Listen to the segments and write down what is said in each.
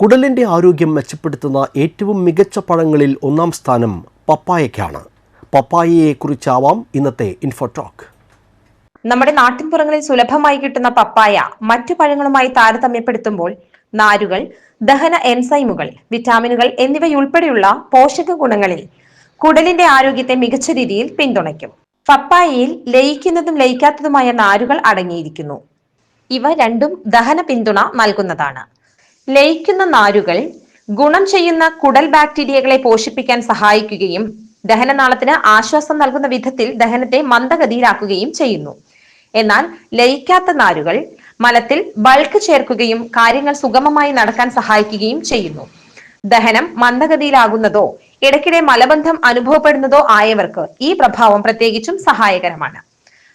കുടലിന്റെ ആരോഗ്യം മെച്ചപ്പെടുത്തുന്ന ഏറ്റവും മികച്ച പഴങ്ങളിൽ ഒന്നാം സ്ഥാനം പപ്പായയ്ക്കാണ്. പപ്പായയെക്കുറിച്ചാവാം ഇന്നത്തെ ഇൻഫോടോക്ക് നമ്മുടെ നാട്ടിൻപുറങ്ങളിൽ സുലഭമായി കിട്ടുന്ന പപ്പായ മറ്റു പഴങ്ങളുമായി താരതമ്യപ്പെടുത്തുമ്പോൾ നാരുകൾ ദഹന എൻസൈമുകൾ വിറ്റാമിനുകൾ എന്നിവയുൾപ്പെടെയുള്ള പോഷക ഗുണങ്ങളിൽ കുടലിന്റെ ആരോഗ്യത്തെ മികച്ച രീതിയിൽ പിന്തുണയ്ക്കും. പപ്പായയിൽ ലയിക്കുന്നതും ലയിക്കാത്തതുമായ നാരുകൾ അടങ്ങിയിരിക്കുന്നു. ഇവ രണ്ടും ദഹന പിന്തുണ നൽകുന്നതാണ്. ലയിക്കുന്ന നാരുകൾ ഗുണം ചെയ്യുന്ന കുടൽ ബാക്ടീരിയകളെ പോഷിപ്പിക്കാൻ സഹായിക്കുകയും ദഹനനാളത്തിന് ആശ്വാസം നൽകുന്ന വിധത്തിൽ ദഹനത്തെ മന്ദഗതിയിലാക്കുകയും ചെയ്യുന്നു. എന്നാൽ ലയിക്കാത്ത നാരുകൾ മലത്തിൽ ബൾക്ക് ചേർക്കുകയും കാര്യങ്ങൾ സുഗമമായി നടക്കാൻ സഹായിക്കുകയും ചെയ്യുന്നു. ദഹനം മന്ദഗതിയിലാകുന്നതോ ഇടയ്ക്കിടെ മലബന്ധം അനുഭവപ്പെടുന്നതോ ആയവർക്ക് ഈ പ്രഭാവം പ്രത്യേകിച്ചും സഹായകരമാണ്.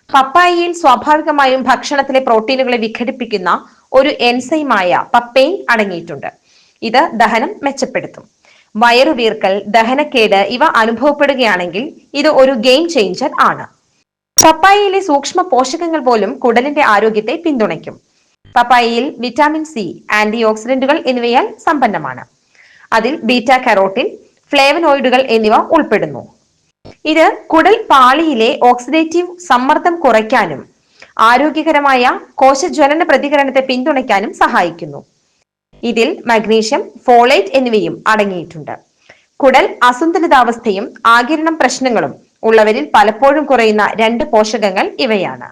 പപ്പായയിൽ സ്വാഭാവികമായും ഭക്ഷണത്തിലെ പ്രോട്ടീനുകളെ വിഘടിപ്പിക്കുന്ന ഒരു എൻസൈമായ പപ്പെയിൻ അടങ്ങിയിട്ടുണ്ട്. ഇത് ദഹനം മെച്ചപ്പെടുത്തും. വയറുവീർക്കൽ ദഹനക്കേട് ഇവ അനുഭവപ്പെടുകയാണെങ്കിൽ ഇത് ഒരു ഗെയിം ചേഞ്ചർ ആണ്. പപ്പായയിലെ സൂക്ഷ്മ പോഷകങ്ങൾ പോലും കുടലിന്റെ ആരോഗ്യത്തെ പിന്തുണയ്ക്കും. പപ്പായയിൽ വിറ്റാമിൻ സി ആന്റി ഓക്സിഡന്റുകൾ എന്നിവയാൽ സമ്പന്നമാണ്. അതിൽ ബീറ്റ കരോട്ടിൻ ഫ്ലേവനോയിഡുകൾ എന്നിവ ഉൾപ്പെടുന്നു. ഇത് കുടൽ പാളിയിലെ ഓക്സിഡേറ്റീവ് സമ്മർദ്ദം കുറയ്ക്കാനും ആരോഗ്യകരമായ കോശജ്വലന പ്രതികരണത്തെ പിന്തുണയ്ക്കാനും സഹായിക്കുന്നു. ഇതിൽ മഗ്നീഷ്യം ഫോളേറ്റ് എന്നിവയും അടങ്ങിയിട്ടുണ്ട്. കുടൽ അസന്തുലിതാവസ്ഥയും ആകിരണം പ്രശ്നങ്ങളും ഉള്ളവരിൽ പലപ്പോഴും കുറയുന്ന രണ്ട് പോഷകങ്ങൾ ഇവയാണ്.